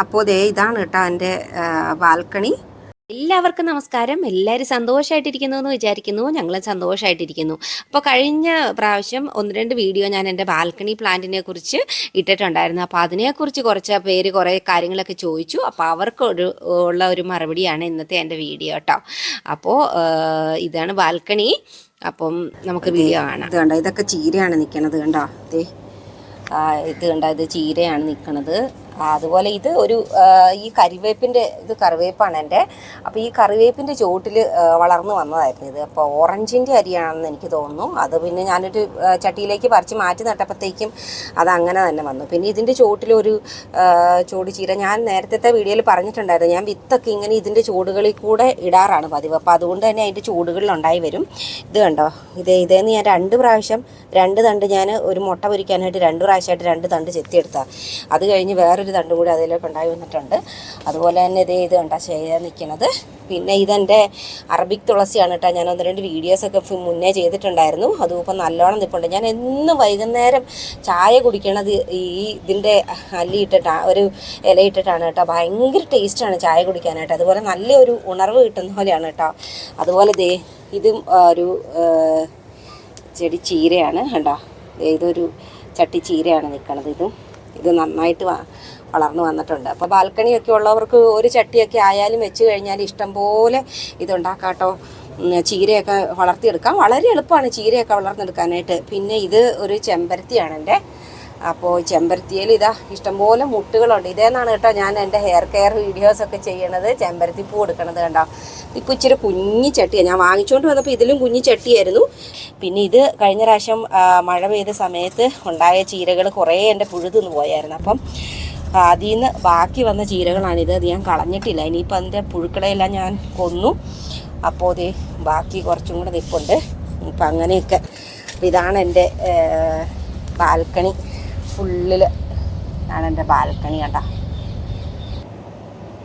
അപ്പോൾ ദേ ഇതാണ് കേട്ടോ എന്റെ ബാൽക്കണി. എല്ലാവർക്കും നമസ്കാരം. എല്ലാവരും സന്തോഷമായിട്ടിരിക്കുന്നു എന്ന് വിചാരിക്കുന്നു. ഞങ്ങൾ സന്തോഷമായിട്ടിരിക്കുന്നു അപ്പോൾ കഴിഞ്ഞ പ്രാവശ്യം ഒന്ന് രണ്ട് വീഡിയോ ഞാൻ എന്റെ ബാൽക്കണി പ്ലാന്റിനെ കുറിച്ച് ഇട്ടിട്ടുണ്ടായിരുന്നു. അപ്പോൾ അതിനെക്കുറിച്ച് കുറച്ച് പേര് കുറേ കാര്യങ്ങളൊക്കെ ചോദിച്ചു. അപ്പോൾ അവർക്ക് ഒരു ഉള്ള ഒരു മറുപടിയാണ് ഇന്നത്തെ എന്റെ വീഡിയോ കേട്ടോ. അപ്പോൾ ഇതാണ് ബാൽക്കണി. അപ്പം നമുക്ക് വീഡിയോ കാണാം. ഇത് കണ്ടോ? ഇതൊക്കെ ചീരയാണ് നിൽക്കണത് കണ്ടോ? ഇത് കണ്ടോ? ഇത് ചീരയാണ് നിൽക്കുന്നത് അതുപോലെ ഇത് ഒരു ഈ കരിവേപ്പിന്റെ ഇത് കറിവേപ്പാണ് എന്റെ. അപ്പോൾ ഈ കറിവേപ്പിന്റെ ചുവട്ടിൽ വളർന്നു വന്നതായിരുന്നു ഇത്. അപ്പോൾ ഓറഞ്ചിന്റെ അരിയാണെന്ന് എനിക്ക് തോന്നുന്നു. അത് പിന്നെ ഞാനൊരു ചട്ടിയിലേക്ക് പറിച്ച് മാറ്റി നട്ടപ്പോഴത്തേക്കും അത് അങ്ങനെ തന്നെ വന്നു. പിന്നെ ഇതിന്റെ ചുവട്ടിൽ ഒരു ചൂട് ചീര ഞാൻ നേരത്തെ വീഡിയോയിൽ പറഞ്ഞിട്ടുണ്ടായിരുന്നു. ഞാൻ വിത്തൊക്കെ ഇങ്ങനെ ഇതിന്റെ ചൂടുകളിൽ കൂടെ ഇടാറാണ് പതിവ്. അപ്പോൾ അതുകൊണ്ട് തന്നെ അതിന്റെ ചൂടുകളിൽ ഉണ്ടായി വരും. ഇത് കണ്ടോ? ഇതേ ഇതേന്ന് ഞാൻ രണ്ട് പ്രാവശ്യം രണ്ട് തണ്ട് ഞാൻ ഒരു മുട്ട പൊരിക്കാനായിട്ട് രണ്ട് പ്രാവശ്യമായിട്ട് രണ്ട് തണ്ട് ചെത്തിയെടുത്താൽ അത് കഴിഞ്ഞ് വേറൊരു തണ്ട് കൂടി അതിലേക്ക് ഉണ്ടായി വന്നിട്ടുണ്ട്. അതുപോലെ തന്നെ ഇതേ ഇത് കണ്ടാ ചെയ്യാൻ നിൽക്കുന്നത് പിന്നെ ഇതെന്റെ അറബിക് തുളസിയാണ് കേട്ടോ. ഞാൻ ഒന്ന് രണ്ട് വീഡിയോസൊക്കെ മുന്നേ ചെയ്തിട്ടുണ്ടായിരുന്നു. അതും ഇപ്പം നല്ലോണം നിൽപ്പുണ്ട് ഞാൻ എന്നും വൈകുന്നേരം ചായ കുടിക്കണത് ഈ ഇതിന്റെ അല്ലി ഇട്ടിട്ടാണ് ഒരു ഇല ഇട്ടിട്ടാണ് കേട്ടോ. ഭയങ്കര ടേസ്റ്റാണ് ചായ കുടിക്കാനായിട്ട്. അതുപോലെ നല്ലൊരു ഉണർവ് കിട്ടുന്ന പോലെയാണ് കേട്ടോ. അതുപോലെ ദേ ഇതും ഒരു ചെടി ചീരയാണ് കണ്ടോ? ഇതൊരു ചട്ടി ചീരയാണ് നിൽക്കണത് ഇതും. ഇത് നന്നായിട്ട് വളർന്നു വന്നിട്ടുണ്ട്. അപ്പോൾ ബാൽക്കണിയൊക്കെ ഉള്ളവർക്ക് ഒരു ചട്ടിയൊക്കെ ആയാലും വെച്ച് കഴിഞ്ഞാൽ ഇഷ്ടംപോലെ ഇതുണ്ടാക്കാട്ടോ. ചീരയൊക്കെ വളർത്തിയെടുക്കാം. വളരെ എളുപ്പമാണ് ചീരയൊക്കെ വളർന്നെടുക്കാനായിട്ട്. പിന്നെ ഇത് ഒരു ചെമ്പരത്തിയാണ് എന്റെ. അപ്പോൾ ചെമ്പരത്തിയിൽ ഇതാ ഇഷ്ടംപോലെ മുട്ടുകളുണ്ട്. ഇതേന്നാണ് കേട്ടോ ഞാൻ എന്റെ ഹെയർ കെയർ വീഡിയോസൊക്കെ ചെയ്യണത്. ചെമ്പരത്തി പൂ എടുക്കണത് കണ്ടോ? ഇപ്പോൾ ഇച്ചിരി കുഞ്ഞി ചട്ടിയാണ് ഞാൻ വാങ്ങിച്ചുകൊണ്ട് വന്നപ്പോൾ ഇതിലും കുഞ്ഞി ചട്ടിയായിരുന്നു. പിന്നെ ഇത് കഴിഞ്ഞ പ്രാവശ്യം മഴ പെയ്ത സമയത്ത് ഉണ്ടായ ചീരകൾ കുറേ എന്റെ പുഴുതിന്ന് പോയായിരുന്നു. അപ്പം അതിൽ നിന്ന് ബാക്കി വന്ന ചീരകളാണിത്. അത് ഞാൻ കളഞ്ഞിട്ടില്ല. ഇനിയിപ്പോൾ അതിന്റെ പുഴുക്കളെല്ലാം ഞാൻ കൊന്നു. അപ്പോൾ ദേ ബാക്കി കുറച്ചും കൂടെ നിൽപ്പുണ്ട് ഇപ്പം അങ്ങനെയൊക്കെ. ഇതാണ് എന്റെ ബാൽക്കണി. ഫുള്ളിൽ ആണ് എന്റെ ബാൽക്കണി കണ്ട.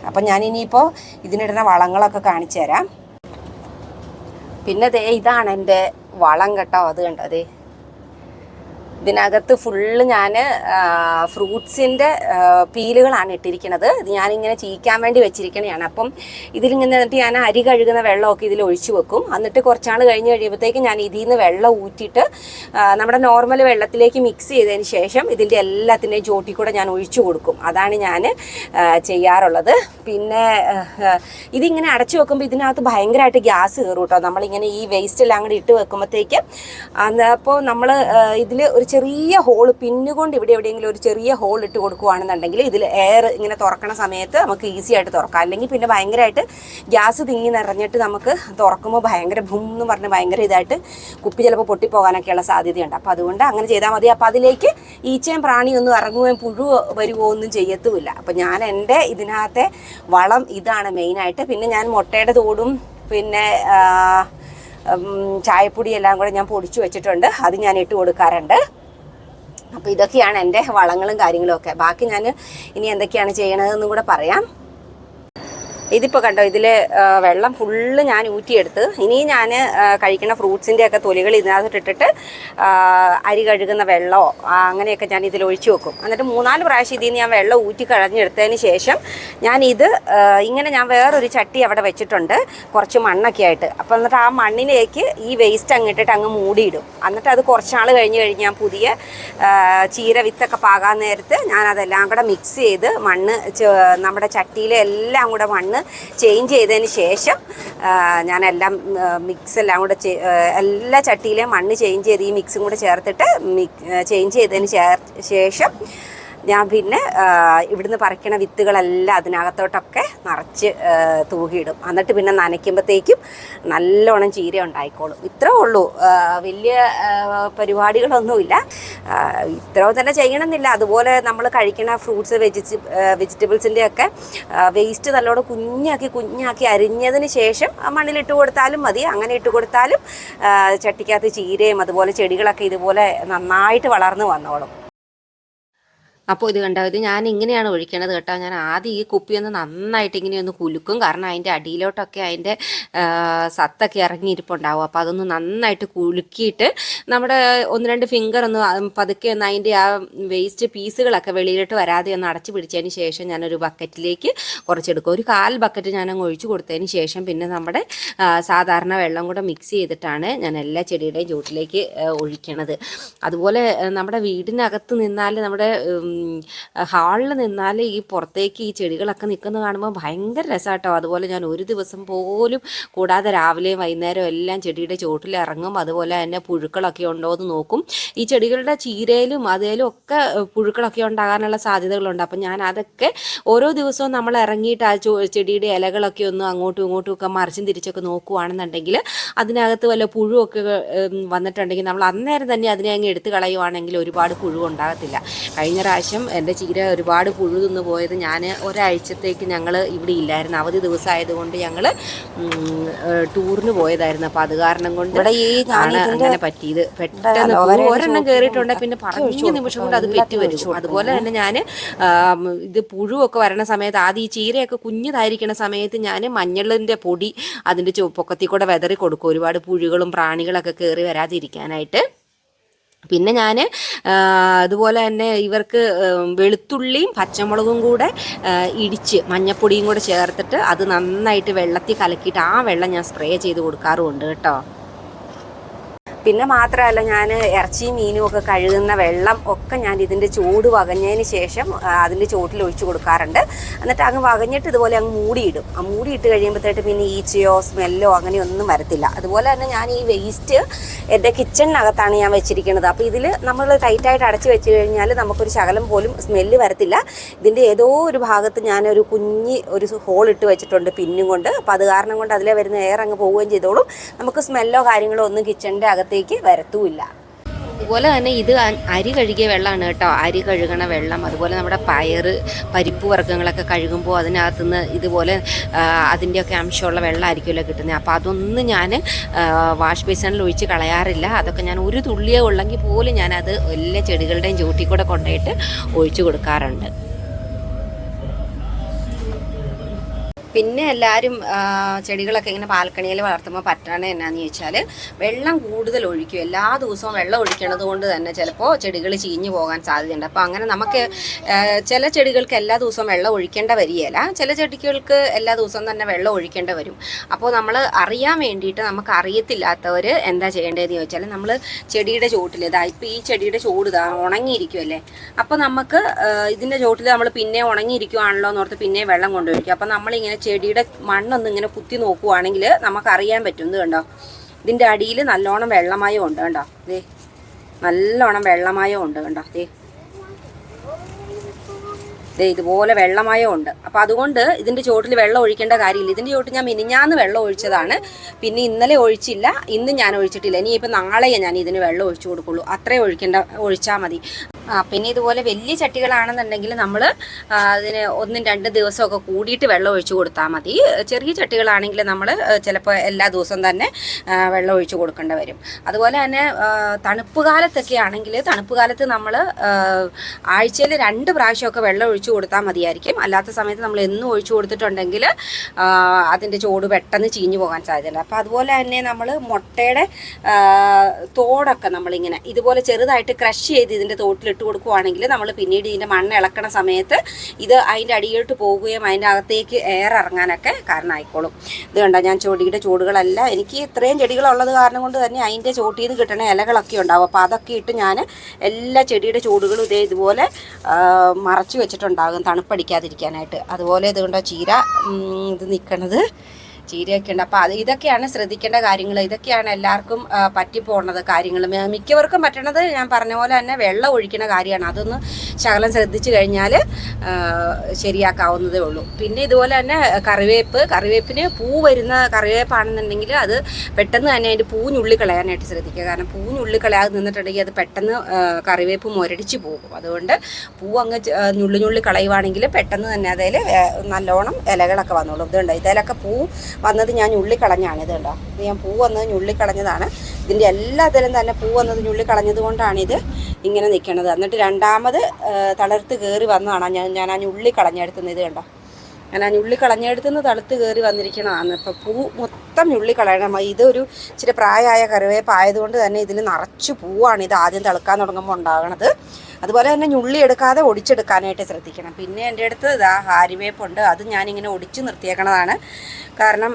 അപ്പം ഞാനിനിയിപ്പോൾ ഇതിനിടുന്ന വളങ്ങളൊക്കെ കാണിച്ചു തരാം പിന്നെ ദേ ഇതാണ് എന്റെ വളം കേട്ടോ. അത് കണ്ടോ അതെ ഇതിനകത്ത് ഫുള്ള് ഞാൻ ഫ്രൂട്ട്സിന്റെ പീലുകളാണ് ഇട്ടിരിക്കുന്നത് ഇത് ഞാനിങ്ങനെ ചീക്കാൻ വേണ്ടി വെച്ചിരിക്കണതാണ് അപ്പം ഇതിലിങ്ങനെ എന്നിട്ട് ഞാൻ അരി കഴുകുന്ന വെള്ളമൊക്കെ ഇതിൽ ഒഴിച്ചു വെക്കും. എന്നിട്ട് കുറച്ചാൾ കഴിഞ്ഞ് കഴിയുമ്പോഴത്തേക്ക് ഞാൻ ഇതിൽ നിന്ന് വെള്ളം ഊറ്റിയിട്ട് നമ്മുടെ നോർമൽ വെള്ളത്തിലേക്ക് മിക്സ് ചെയ്തതിന് ശേഷം ഇതിന്റെ എല്ലാത്തിന്റെയും ജോട്ടി കൂടെ ഞാൻ ഒഴിച്ചു കൊടുക്കും. അതാണ് ഞാൻ ചെയ്യാറുള്ളത്. പിന്നെ ഇതിങ്ങനെ അടച്ചു വെക്കുമ്പോൾ ഇതിനകത്ത് ഭയങ്കരമായിട്ട് ഗ്യാസ് കയറും കേട്ടോ നമ്മളിങ്ങനെ ഈ വേസ്റ്റ് എല്ലാം കൂടി ഇട്ട് വെക്കുമ്പോഴത്തേക്ക് അപ്പോൾ നമ്മൾ ഇതിൽ ഒരു ചെറിയ ഹോൾ പിന്നുകൊണ്ട് ഇവിടെ എവിടെയെങ്കിലും ഒരു ചെറിയ ഹോൾ ഇട്ട് കൊടുക്കുകയാണെന്നുണ്ടെങ്കിൽ ഇതിൽ എയർ ഇങ്ങനെ തുറക്കണ സമയത്ത് നമുക്ക് ഈസി ആയിട്ട് തുറക്കാം. അല്ലെങ്കിൽ പിന്നെ ഭയങ്കരമായിട്ട് ഗ്യാസ് തിങ്ങി നിറഞ്ഞിട്ട് നമുക്ക് തുറക്കുമ്പോൾ ഭയങ്കര ഭൂം എന്ന് പറഞ്ഞ് ഭയങ്കര ഇതായിട്ട് കുപ്പി ചിലപ്പോൾ പൊട്ടിപ്പോകാനൊക്കെയുള്ള സാധ്യതയുണ്ട്. അപ്പോൾ അതുകൊണ്ട് അങ്ങനെ ചെയ്താൽ മതി. അപ്പോൾ അതിലേക്ക് ഈച്ചയും പ്രാണിയൊന്നും ഇറങ്ങുകയും പുഴു വരുവോ ഒന്നും ചെയ്യത്തുമില്ല. അപ്പോൾ ഞാൻ എന്റെ ഇതിനകത്തെ വളം ഇതാണ് മെയിനായിട്ട് പിന്നെ ഞാൻ മുട്ടയുടെ തോടും പിന്നെ ചായപ്പൊടി എല്ലാം കൂടെ ഞാൻ പൊടിച്ചു വെച്ചിട്ടുണ്ട്. അത് ഞാൻ ഇട്ട് കൊടുക്കാറുണ്ട്. അപ്പോൾ ഇതൊക്കെയാണ് എന്റെ വളങ്ങളും കാര്യങ്ങളും ഒക്കെ. ബാക്കി ഞാൻ ഇനി എന്തൊക്കെയാണ് ചെയ്യണതെന്നും കൂടെ പറയാം. ഇതിപ്പോൾ കണ്ടോ ഇതിൽ വെള്ളം ഫുള്ള് ഞാൻ ഊറ്റിയെടുത്ത് ഇനി ഞാൻ കഴിക്കുന്ന ഫ്രൂട്ട്സിന്റെ ഒക്കെ തൊലികൾ ഇതിനകത്ത് ഇട്ടിട്ട് അരി കഴുകുന്ന വെള്ളമോ അങ്ങനെയൊക്കെ ഞാൻ ഇതിൽ ഒഴിച്ചു വെക്കും. എന്നിട്ട് മൂന്നാൽ പ്രാവശ്യം ഇതിൽ നിന്ന് ഞാൻ വെള്ളം ഊറ്റി കളഞ്ഞെടുത്തതിന് ശേഷം ഞാൻ ഇത് ഇങ്ങനെ ഞാൻ വേറൊരു ചട്ടി അവിടെ വെച്ചിട്ടുണ്ട് കുറച്ച് മണ്ണൊക്കെ ആയിട്ട്. അപ്പോൾ എന്നിട്ട് ആ മണ്ണിലേക്ക് ഈ വേസ്റ്റ് അങ്ങിട്ടിട്ട് അങ്ങ് മൂടിയിടും. എന്നിട്ട് അത് കുറച്ചാൾ കഴിഞ്ഞ് കഴിഞ്ഞ് ഞാൻ പുതിയ ചീര വിത്തൊക്കെ പാകാൻ നേരത്ത് ഞാൻ അതെല്ലാം കൂടെ മിക്സ് ചെയ്ത് മണ്ണ് നമ്മുടെ ചട്ടിയിലെ എല്ലാം കൂടെ മണ്ണ് ചേഞ്ച് ചെയ്തതിന് ശേഷം ഞാനെല്ലാം മിക്സ് എല്ലാം കൂടെ എല്ലാ ചട്ടിയിലെയും മണ്ണ് ചേഞ്ച് ചെയ്ത് ഈ മിക്സും കൂടെ ചേർത്തിട്ട് ചേഞ്ച് ചെയ്തതിന് ശേഷം ഞാൻ പിന്നെ ഇവിടുന്ന് പറിക്കണ വിത്തുകളെല്ലാം അതിനകത്തോട്ടൊക്കെ നിറച്ച് തൂകിയിടും. എന്നിട്ട് പിന്നെ നനയ്ക്കുമ്പോഴത്തേക്കും നല്ലോണം ചീര ഉണ്ടായിക്കോളും. ഇത്രേ ഉള്ളൂ. വലിയ പരിപാടികളൊന്നുമില്ല. ഇത്ര തന്നെ ചെയ്യണമെന്നില്ല. അതുപോലെ നമ്മൾ കഴിക്കുന്ന ഫ്രൂട്ട്സ് വെജിറ്റ് വെജിറ്റബിൾസിന്റെ ഒക്കെ വേസ്റ്റ് നല്ലോണം കുഞ്ഞാക്കി കുഞ്ഞാക്കി അരിഞ്ഞതിന് ശേഷം മണ്ണിലിട്ട് കൊടുത്താലും മതി. അങ്ങനെ ഇട്ട് കൊടുത്താലും ചട്ടിക്കകത്ത് ചീരയും അതുപോലെ ചെടികളൊക്കെ ഇതുപോലെ നന്നായിട്ട് വളർന്നു വന്നോളും. അപ്പോൾ ഇത് കണ്ടോ ഇത് ഞാൻ ഇങ്ങനെയാണ് ഒഴിക്കണത് കേട്ടോ. ഞാൻ ആദ്യം ഈ കുപ്പി ഒന്ന് നന്നായിട്ട് ഇങ്ങനെ ഒന്ന് കുലുക്കും. കാരണം അതിന്റെ അടിയിലോട്ടൊക്കെ അതിന്റെ സത്തൊക്കെ ഇറങ്ങിയിരിപ്പുണ്ടാവും. അപ്പോൾ അതൊന്ന് നന്നായിട്ട് കുലുക്കിയിട്ട് നമ്മുടെ ഒന്ന് രണ്ട് ഫിംഗർ ഒന്ന് പതുക്കെ ഒന്ന് അതിന്റെ ആ വേസ്റ്റ് പീസുകളൊക്കെ വെളിയിലോട്ട് വരാതെ ഒന്ന് അടച്ചു പിടിച്ചതിന് ശേഷം ഞാനൊരു ബക്കറ്റിലേക്ക് കുറച്ചെടുക്കും. ഒരു കാൽ ബക്കറ്റ് ഞാൻ അങ്ങ് ഒഴിച്ചു കൊടുത്തതിന് ശേഷം പിന്നെ നമ്മുടെ സാധാരണ വെള്ളം കൂടെ മിക്സ് ചെയ്തിട്ടാണ് ഞാൻ എല്ലാ ചെടിയുടെയും ചൂട്ടിലേക്ക് ഒഴിക്കണത്. അതുപോലെ നമ്മുടെ വീടിനകത്ത് നിന്നാൽ നമ്മുടെ ഹാളിൽ നിന്നാൽ ഈ പുറത്തേക്ക് ഈ ചെടികളൊക്കെ നിൽക്കുന്നത് കാണുമ്പോൾ ഭയങ്കര രസമാട്ടോ അതുപോലെ ഞാൻ ഒരു ദിവസം പോലും കൂടാതെ രാവിലെയും വൈകുന്നേരവും എല്ലാം ചെടിയുടെ ചോട്ടിൽ ഇറങ്ങും. അതുപോലെ തന്നെ പുഴുക്കളൊക്കെ ഉണ്ടോ എന്ന് നോക്കും. ഈ ചെടികളുടെ ചീരയിലും അതേലും ഒക്കെ പുഴുക്കളൊക്കെ ഉണ്ടാകാനുള്ള സാധ്യതകളുണ്ട്. അപ്പം ഞാൻ അതൊക്കെ ഓരോ ദിവസവും നമ്മൾ ഇറങ്ങിയിട്ട് ആ ചെടിയുടെ ഇലകളൊക്കെ ഒന്ന് അങ്ങോട്ടും ഇങ്ങോട്ടും ഒക്കെ മറിച്ചും തിരിച്ചൊക്കെ നോക്കുവാണെന്നുണ്ടെങ്കിൽ അതിനകത്ത് വല്ല പുഴുവൊക്കെ വന്നിട്ടുണ്ടെങ്കിൽ നമ്മൾ അന്നേരം തന്നെ അതിനെ അങ്ങ് എടുത്തു കളയുവാണെങ്കിൽ ഒരുപാട് പുഴു ഉണ്ടാകത്തില്ല കഴിഞ്ഞ പ്രാവശ്യം എന്റെ ചീര ഒരുപാട് പുഴു തിന്ന് പോയത് ഞാൻ ഒരാഴ്ചത്തേക്ക് ഞങ്ങൾ ഇവിടെ ഇല്ലായിരുന്നു. അവധി ദിവസമായതുകൊണ്ട് ഞങ്ങൾ ടൂറിന് പോയതായിരുന്നു. അപ്പോൾ അത് കാരണം കൊണ്ട് ഇവിടെ ഈ ഞാൻ ആണ് അങ്ങനെ പറ്റിയത്. പെട്ടെന്ന് ഒരെണ്ണം കയറിയിട്ടുണ്ട് പിന്നെ പറഞ്ഞു നിമിഷം കൊണ്ട് അത്. പെറ്റി വരും. അതുപോലെ തന്നെ ഞാൻ ഇത് പുഴുവൊക്കെ വരണ സമയത്ത് ആദ്യം ഈ ചീരയൊക്കെ കുഞ്ഞതായിരിക്കണ സമയത്ത് ഞാൻ മഞ്ഞളിന്റെ പൊടി അതിന്റെ പൊക്കത്തിൽ കൂടെ വെതറി കൊടുക്കും. ഒരുപാട് പുഴുകളും പ്രാണികളൊക്കെ കയറി വരാതിരിക്കാനായിട്ട്. പിന്നെ ഞാൻ അതുപോലെ തന്നെ ഇവർക്ക് വെളുത്തുള്ളിയും പച്ചമുളകും കൂടെ ഇടിച്ച് മഞ്ഞപ്പൊടിയും കൂടെ ചേർത്തിട്ട് അത് നന്നായിട്ട് വെള്ളത്തിൽ കലക്കിയിട്ട് ആ വെള്ളം ഞാൻ സ്പ്രേ ചെയ്ത് കൊടുക്കാറുമുണ്ട് കേട്ടോ. പിന്നെ മാത്രമല്ല ഞാൻ ഇറച്ചി മീനും ഒക്കെ കഴുകുന്ന വെള്ളം ഒക്കെ ഞാൻ ഇതിന്റെ ചൂട് വകഞ്ഞതിന് ശേഷം അതിന്റെ ചുവട്ടിൽ ഒഴിച്ചു കൊടുക്കാറുണ്ട്. എന്നിട്ട് അങ്ങ് വകഞ്ഞിട്ട് ഇതുപോലെ അങ്ങ് മൂടിയിടും. ആ മൂടിയിട്ട് കഴിയുമ്പോഴത്തേട്ട് പിന്നെ ഈച്ചയോ സ്മെല്ലോ അങ്ങനെയൊന്നും വരത്തില്ല. അതുപോലെ തന്നെ ഞാൻ ഈ വേസ്റ്റ് എന്റെ കിച്ചണിനകത്താണ് ഞാൻ വെച്ചിരിക്കുന്നത്. അപ്പോൾ ഇതിൽ നമ്മൾ ടൈറ്റായിട്ട് അടച്ചു വെച്ച് കഴിഞ്ഞാൽ നമുക്കൊരു ശകലം പോലും സ്മെല്ല് വരത്തില്ല. ഇതിന്റെ ഏതോ ഒരു ഭാഗത്ത് ഞാനൊരു കുഞ്ഞി ഒരു ഹോൾ ഇട്ട് വെച്ചിട്ടുണ്ട് പിന്നും കൊണ്ട്. അപ്പോൾ അത് കാരണം കൊണ്ട് അതിലെ വരുന്ന എയർ അങ്ങ് പോവുകയും ചെയ്തോളും. നമുക്ക് സ്മെല്ലോ കാര്യങ്ങളോ ഒന്നും കിച്ചണിന്റെ അകത്തേക്ക് വരത്തുമില്ല അതുപോലെ തന്നെ ഇത് അരി കഴുകിയ വെള്ളമാണ് കേട്ടോ. അരി കഴുകണ വെള്ളം അതുപോലെ നമ്മുടെ പയർ പരിപ്പ് വർഗങ്ങളൊക്കെ കഴുകുമ്പോൾ അതിനകത്തുനിന്ന് ഇതുപോലെ അതിന്റെയൊക്കെ അംശമുള്ള വെള്ളമായിരിക്കുമല്ലോ കിട്ടുന്നത്. അപ്പോൾ അതൊന്നും ഞാൻ വാഷ് ബേസിനിൽ ഒഴിച്ച് കളയാറില്ല. അതൊക്കെ ഞാൻ ഒരു തുള്ളിയേ ഉള്ളെങ്കിൽ പോലും ഞാനത് എല്ലാ ചെടികളുടെയും ചൂട്ടിൽ കൂടെ കൊണ്ടുപോയിട്ട് ഒഴിച്ചു കൊടുക്കാറുണ്ട്. പിന്നെ എല്ലാവരും ചെടികളൊക്കെ ഇങ്ങനെ ബാൽക്കണിയിൽ വളർത്തുമ്പോൾ പറ്റണ എന്നാന്ന് ചോദിച്ചാൽ വെള്ളം കൂടുതൽ ഒഴിക്കും. എല്ലാ ദിവസവും വെള്ളം ഒഴിക്കണത് കൊണ്ട് തന്നെ ചിലപ്പോൾ ചെടികൾ ചീഞ്ഞു പോകാൻ സാധ്യതയുണ്ട്. അപ്പോൾ അങ്ങനെ നമുക്ക് ചില ചെടികൾക്ക് എല്ലാ ദിവസവും വെള്ളം ഒഴിക്കേണ്ട വരികയില്ല. ചില ചെടികൾക്ക് എല്ലാ ദിവസവും തന്നെ വെള്ളം ഒഴിക്കേണ്ട വരും. അപ്പോൾ നമ്മൾ അറിയാൻ വേണ്ടിയിട്ട് നമുക്ക് അറിയത്തില്ലാത്തവർ എന്താ ചെയ്യേണ്ടതെന്ന് ചോദിച്ചാൽ നമ്മൾ ചെടിയുടെ ചോട്ടിൽ ഇതാ ഇപ്പോൾ ഈ ചെടിയുടെ ചോട് ഇതാ ഉണങ്ങിയിരിക്കുമല്ലേ അപ്പോൾ നമുക്ക് ഇതിന്റെ ചോട്ടിൽ നമ്മൾ പിന്നെ ഉണങ്ങിയിരിക്കുവാണല്ലോ എന്നോർത്ത് പിന്നെ വെള്ളം കൊണ്ടുപോയിരിക്കും അപ്പോൾ നമ്മളിങ്ങനെ ചെടിയുടെ മണ്ണൊന്ന് ഇങ്ങനെ കുത്തി നോക്കുവാണെങ്കിൽ നമുക്കറിയാൻ പറ്റും. ഇത് കണ്ടോ? ഇതിന്റെ അടിയിൽ നല്ലോണം വെള്ളമയം ഉണ്ട് കണ്ടോ? ദേ നല്ലോണം വെള്ളമയം ഉണ്ട് കണ്ടോ? ദേ. ദേ ഇതുപോലെ വെള്ളമയം ഉണ്ട്. അപ്പോൾ അതുകൊണ്ട് ഇതിന്റെ ചോട്ടിൽ വെള്ളം ഒഴിക്കേണ്ട കാര്യമില്ല. ഇതിന്റെ ചോട്ടിൽ ഞാൻ മിനിഞ്ഞാന്ന് വെള്ളം ഒഴിച്ചതാണ്. പിന്നെ ഇന്നലെ ഒഴിച്ചില്ല. ഇന്ന് ഞാൻ ഒഴിച്ചിട്ടില്ല. ഇനിയിപ്പോൾ നാളെയേ ഞാൻ ഇതിന് വെള്ളം ഒഴിച്ചു കൊടുക്കുള്ളൂ. അത്രേ ഒഴിക്കേണ്ട ഒഴിച്ചാൽ മതി. ആ പിന്നെ ഇതുപോലെ വലിയ ചട്ടികളാണെന്നുണ്ടെങ്കിൽ നമ്മൾ അതിന് ഒന്നും രണ്ട് ദിവസമൊക്കെ കൂടിയിട്ട് വെള്ളം ഒഴിച്ചു കൊടുത്താൽ മതി. ചെറിയ ചട്ടികളാണെങ്കിൽ നമ്മൾ ചിലപ്പോൾ എല്ലാ ദിവസവും തന്നെ വെള്ളം ഒഴിച്ചു കൊടുക്കേണ്ടി വരും. അതുപോലെ തന്നെ തണുപ്പ് കാലത്തൊക്കെ ആണെങ്കിൽ തണുപ്പ് കാലത്ത് നമ്മൾ ആഴ്ചയിൽ രണ്ട് പ്രാവശ്യമൊക്കെ വെള്ളം ഒഴിച്ചു കൊടുത്താൽ മതിയായിരിക്കും. അല്ലാത്ത സമയത്ത് നമ്മൾ എന്നും ഒഴിച്ചു കൊടുത്തിട്ടുണ്ടെങ്കിൽ അതിന്റെ ചോട് പെട്ടെന്ന് ചീഞ്ഞു പോകാൻ സാധ്യതയുണ്ട്. അപ്പോൾ അതുപോലെ തന്നെ നമ്മൾ മുട്ടയുടെ തോടൊക്കെ നമ്മളിങ്ങനെ ഇതുപോലെ ചെറുതായിട്ട് ക്രഷ് ചെയ്ത് ഇതിന്റെ തോട്ടിലിട്ട് കൊടുക്കുവാണെങ്കിൽ നമ്മൾ പിന്നീട് ഇതിന്റെ മണ്ണ് ഇളക്കണ സമയത്ത് ഇത് അതിന്റെ അടിയിലോട്ട് പോവുകയും അതിന്റെ അകത്തേക്ക് എയർ ഇറങ്ങാനൊക്കെ കാരണമായിക്കോളും. ഇത് കണ്ടോ? ഞാൻ ചെടിയുടെ ചൂടുകളല്ല എനിക്ക് ഇത്രയും ചെടികളുള്ളത് കാരണം കൊണ്ട് തന്നെ അതിന്റെ ചോട്ടിൽ നിന്ന് കിട്ടണ ഇലകളൊക്കെ ഉണ്ടാവും. അപ്പോൾ അതൊക്കെ ഇട്ട് ഞാൻ എല്ലാ ചെടിയുടെ ചൂടുകളും ഇതേ ഇതുപോലെ മറച്ചു വെച്ചിട്ടുണ്ടാകും തണുപ്പടിക്കാതിരിക്കാനായിട്ട്. അതുപോലെ ഇത് കണ്ടോ? ചീര ഇത് നിൽക്കണത് ചീരയൊക്കെ ഉണ്ട്. അപ്പോൾ അത് ഇതൊക്കെയാണ് ശ്രദ്ധിക്കേണ്ട കാര്യങ്ങൾ. ഇതൊക്കെയാണ് എല്ലാവർക്കും പറ്റിപ്പോണത് കാര്യങ്ങൾ. മിക്കവർക്കും പറ്റണത് ഞാൻ പറഞ്ഞ പോലെ തന്നെ വെള്ളം ഒഴിക്കുന്ന കാര്യമാണ്. അതൊന്ന് ശകലം ശ്രദ്ധിച്ചു കഴിഞ്ഞാൽ ശരിയാക്കാവുന്നതേ ഉള്ളൂ. പിന്നെ ഇതുപോലെ തന്നെ കറിവേപ്പ് കറിവേപ്പിന് പൂ വരുന്ന കറിവേപ്പാണെന്നുണ്ടെങ്കിൽ അത് പെട്ടെന്ന് തന്നെ അതിന്റെ പൂഞ്ഞുള്ളി കളയാനായിട്ട് ശ്രദ്ധിക്കുക. കാരണം പൂഞ്ഞുള്ളി കളയാതെ നിന്നിട്ടുണ്ടെങ്കിൽ അത് പെട്ടെന്ന് കറിവേപ്പ് മുരടിച്ച് പോകും. അതുകൊണ്ട് പൂ അങ്ങ് ഞുള്ളി കളയുവാണെങ്കിൽ പെട്ടെന്ന് തന്നെ അതിൽ നല്ലോണം ഇലകളൊക്കെ വന്നോളും. ഇതുണ്ട്. ഇതിലൊക്കെ പൂ വന്നത് ഞാൻ ഞുള്ളി കളഞ്ഞാണ് ഇത് കേട്ടോ. ഇത് ഞാൻ പൂ വന്നത് ഞുള്ളിക്കളഞ്ഞതാണ്. ഇതിന്റെ എല്ലാ തരം തന്നെ പൂ വന്നത് ഞുള്ളിക്കളഞ്ഞത് കൊണ്ടാണിത് ഇങ്ങനെ നിൽക്കണത് എന്നിട്ട് രണ്ടാമത് തളർത്ത് കയറി വന്നതാണ് ഞാൻ ഞാൻ ആ ഞുള്ളി കളഞ്ഞെടുത്തുന്നത് ഇത് കണ്ടോ. ഞാൻ ആ ഞുള്ളിക്കളഞ്ഞെടുത്തുനിന്ന് തളുത്ത് കയറി വന്നിരിക്കണതാണ്. ഇപ്പം പൂ മൊത്തം ഞുള്ളിക്കളയണം. ഇതൊരു ഇച്ചിരി പ്രായമായ കറിവേപ്പ് ആയതുകൊണ്ട് തന്നെ ഇതിൽ നിറച്ച് പൂവാണ് ഇത് ആദ്യം തിളക്കാൻ തുടങ്ങുമ്പോൾ ഉണ്ടാകണത്. അതുപോലെ തന്നെ ഞുള്ളി എടുക്കാതെ ഒടിച്ചെടുക്കാനായിട്ട് ശ്രദ്ധിക്കണം. പിന്നെ എന്റെ അടുത്ത് ഇതാ ഹാരിവേപ്പുണ്ട് അത് ഞാനിങ്ങനെ ഒടിച്ച് നിർത്തിയേക്കണതാണ്. കാരണം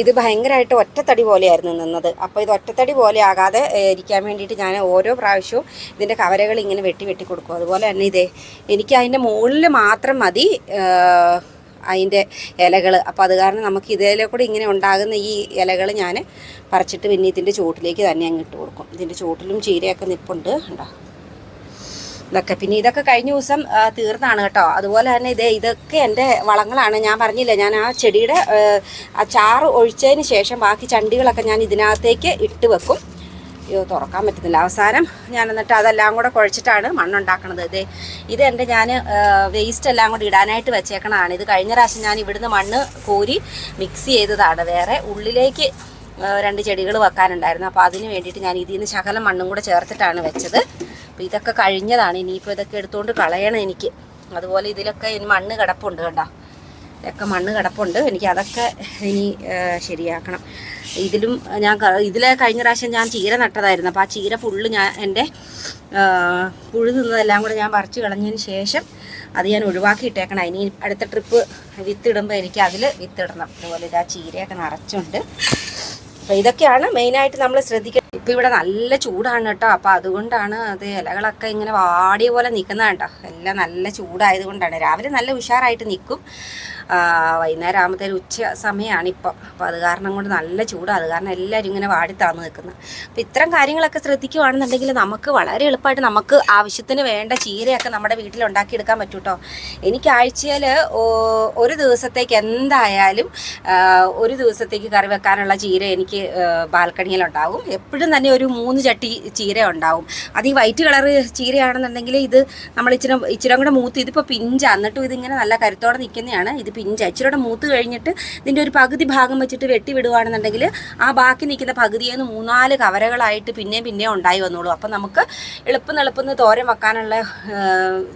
ഇത് ഭയങ്കരമായിട്ട് ഒറ്റത്തടി പോലെയായിരുന്നു നിന്നത്. അപ്പോൾ ഇത് ഒറ്റത്തടി പോലെ ആകാതെ ഇരിക്കാൻ വേണ്ടിയിട്ട് ഞാൻ ഓരോ പ്രാവശ്യവും ഇതിന്റെ കവരകൾ ഇങ്ങനെ വെട്ടി വെട്ടി കൊടുക്കും. അതുപോലെ തന്നെ ഇതേ എനിക്ക് അതിന്റെ മുകളിൽ മാത്രം മതി അതിന്റെ ഇലകൾ. അപ്പോൾ അത് കാരണം നമുക്ക് ഇതിലെ കൂടെ ഇങ്ങനെ ഉണ്ടാകുന്ന ഈ ഇലകൾ ഞാൻ പറിച്ചിട്ട് പിന്നെ ഇതിന്റെ ചുവട്ടിലേക്ക് തന്നെ അങ്ങ് ഇട്ട് കൊടുക്കും. ഇതിന്റെ ചുവട്ടിലും ചീരയൊക്കെ നിപ്പുണ്ട് ഉണ്ടോ ഇതൊക്കെ പിന്നെ ഇതൊക്കെ കഴിഞ്ഞ ദിവസം തീർന്നാണ് കേട്ടോ. അതുപോലെ തന്നെ ഇതേ ഇതൊക്കെ എന്റെ വളങ്ങളാണ്. ഞാൻ പറഞ്ഞില്ല ഞാൻ ആ ചെടിയുടെ ആ, ചാറ് ഒഴിച്ചതിന് ശേഷം ബാക്കി ചണ്ടികളൊക്കെ ഞാൻ ഇതിനകത്തേക്ക് ഇട്ട് വെക്കും. അയ്യോ തുറക്കാൻ പറ്റുന്നില്ല. അവസാനം ഞാൻ എന്നിട്ട് അതെല്ലാം കൂടെ കുഴച്ചിട്ടാണ് മണ്ണുണ്ടാക്കണത്. ഇതേ ഇത് എന്റെ ഞാൻ വേസ്റ്റ് എല്ലാം കൂടി ഇടാനായിട്ട് വെച്ചേക്കണതാണ്. ഇത് കഴിഞ്ഞ പ്രാവശ്യം ഞാൻ ഇവിടുന്ന് മണ്ണ് കോരി മിക്സ് ചെയ്തതാണ്. വേറെ ഉള്ളിലേക്ക് രണ്ട് ചെടികൾ വെക്കാനുണ്ടായിരുന്നു. അപ്പോൾ അതിന് വേണ്ടിയിട്ട് ഞാൻ ഇതിൽ നിന്ന് ശകലം മണ്ണും കൂടെ ചേർത്തിട്ടാണ് വെച്ചത്. അപ്പോൾ ഇതൊക്കെ കഴിഞ്ഞതാണ്. ഇനിയിപ്പോൾ ഇതൊക്കെ എടുത്തുകൊണ്ട് കളയണം എനിക്ക്. അതുപോലെ ഇതിലൊക്കെ മണ്ണ് കിടപ്പുണ്ട് കണ്ടോ. ഇതൊക്കെ മണ്ണ് കിടപ്പുണ്ട്. എനിക്ക് അതൊക്കെ ഇനി ശരിയാക്കണം. ഇതിലും ഞാൻ ഇതിലെ കഴിഞ്ഞ പ്രാവശ്യം ഞാൻ ചീര നട്ടതായിരുന്നു. അപ്പോൾ ആ ചീര ഫുള്ള് ഞാൻ എന്റെ പുഴു തിന്നതെല്ലാം കൂടെ ഞാൻ പറിച്ചു കളഞ്ഞതിന് ശേഷം അത് ഞാൻ ഒഴിവാക്കി ഇട്ടേക്കണം ഇനി അടുത്ത ട്രിപ്പ് വിത്തിടുമ്പോൾ എനിക്ക് അതിൽ വിത്തിടണം. അതുപോലെ ഇത് ആ ചീരയൊക്കെ നിറച്ചുണ്ട്. അപ്പോൾ ഇതൊക്കെയാണ് മെയിനായിട്ട് നമ്മൾ ശ്രദ്ധിക്കുക ഇപ്പോൾ ഇവിടെ നല്ല ചൂടാണ് കേട്ടോ. അപ്പോൾ അതുകൊണ്ടാണ് അത് ഇലകളൊക്കെ ഇങ്ങനെ വാടിയ പോലെ നിൽക്കുന്നത് കേട്ടോ. എല്ലാം നല്ല ചൂടായത് കൊണ്ടാണ്. രാവിലെ നല്ല ഉഷാറായിട്ട് നിൽക്കും വൈകുന്നേരം ആകുമ്പോഴത്തേന് ഉച്ച സമയമാണ് ഇപ്പം. അപ്പോൾ അത് കാരണം കൊണ്ട് നല്ല ചൂടാണ് അത് കാരണം എല്ലാവരും ഇങ്ങനെ വാടി താന്ന് നിൽക്കുന്നത് അപ്പോൾ ഇത്തരം കാര്യങ്ങളൊക്കെ ശ്രദ്ധിക്കുകയാണെന്നുണ്ടെങ്കിൽ നമുക്ക് വളരെ എളുപ്പമായിട്ട് നമുക്ക് ആവശ്യത്തിന് വേണ്ട ചീരയൊക്കെ നമ്മുടെ വീട്ടിൽ ഉണ്ടാക്കിയെടുക്കാൻ പറ്റും കേട്ടോ എനിക്ക് ആഴ്ചയിൽ ഒരു ദിവസത്തേക്ക് എന്തായാലും ഒരു ദിവസത്തേക്ക് കറി വെക്കാനുള്ള ചീര എനിക്ക് ബാൽക്കണിയിലുണ്ടാവും എപ്പോഴും തന്നെ ഒരു മൂന്ന് ചട്ടി ചീര ഉണ്ടാവും. അത് ഈ വൈറ്റ് കളർ ചീരയാണെന്നുണ്ടെങ്കിൽ ഇത് നമ്മൾ ഇച്ചിരി ഇച്ചിരി കൂടെ മൂത്ത് ഇതിപ്പോൾ പിഞ്ചാ. എന്നിട്ടും ഇതിങ്ങനെ നല്ല കരുത്തോടെ നിൽക്കുന്നതാണ്. ഇത് പിഞ്ച. ഇച്ചിരി കൂടെ മൂത്ത് കഴിഞ്ഞിട്ട് ഇതിന്റെ ഒരു പകുതി ഭാഗം വെച്ചിട്ട് വെട്ടി വിടുവാണെന്നുണ്ടെങ്കിൽ ആ ബാക്കി നിൽക്കുന്ന പകുതിയിൽ നിന്ന് മൂന്നാൽ കവരകളായിട്ട് പിന്നെയും പിന്നെയും ഉണ്ടായി വന്നോളൂ. അപ്പം നമുക്ക് എളുപ്പം എളുപ്പം തോരൻ വെക്കാനുള്ള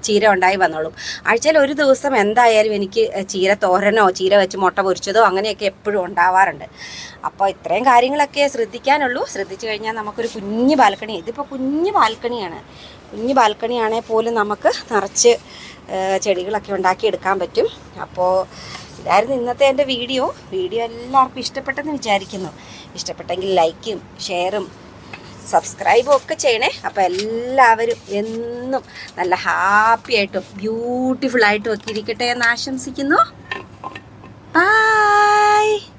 ചീര ഉണ്ടായി വന്നോളും. ആഴ്ചയിൽ ഒരു ദിവസം എന്തായാലും എനിക്ക് ചീര തോരനോ ചീര വെച്ച് മുട്ട പൊരിച്ചതോ അങ്ങനെയൊക്കെ എപ്പോഴും ഉണ്ടാവാറുണ്ട്. അപ്പോൾ ഇത്രയും കാര്യങ്ങളൊക്കെ ശ്രദ്ധിക്കാനുള്ളൂ. ശ്രദ്ധിച്ചു കഴിഞ്ഞാൽ നമുക്കൊരു കുഞ്ഞ് ബാൽക്കണി ഇതിപ്പോൾ കുഞ്ഞ് ബാൽക്കണിയാണ്. കുഞ്ഞ് ബാൽക്കണിയാണെങ്കിൽ പോലും നമുക്ക് നിറച്ച് ചെടികളൊക്കെ ഉണ്ടാക്കിയെടുക്കാൻ പറ്റും. അപ്പോൾ ഇതായിരുന്നു ഇന്നത്തെ എന്റെ വീഡിയോ. വീഡിയോ എല്ലാവർക്കും ഇഷ്ടപ്പെട്ടെന്ന് വിചാരിക്കുന്നു. ഇഷ്ടപ്പെട്ടെങ്കിൽ ലൈക്കും ഷെയറും സബ്സ്ക്രൈബും ഒക്കെ ചെയ്യണേ. അപ്പോൾ എല്ലാവരും എന്നും നല്ല ഹാപ്പി ആയിട്ടും ബ്യൂട്ടിഫുൾ ആയിട്ടും ഒക്കെ ഇരിക്കട്ടെ എന്ന് ആശംസിക്കുന്നു. ബൈ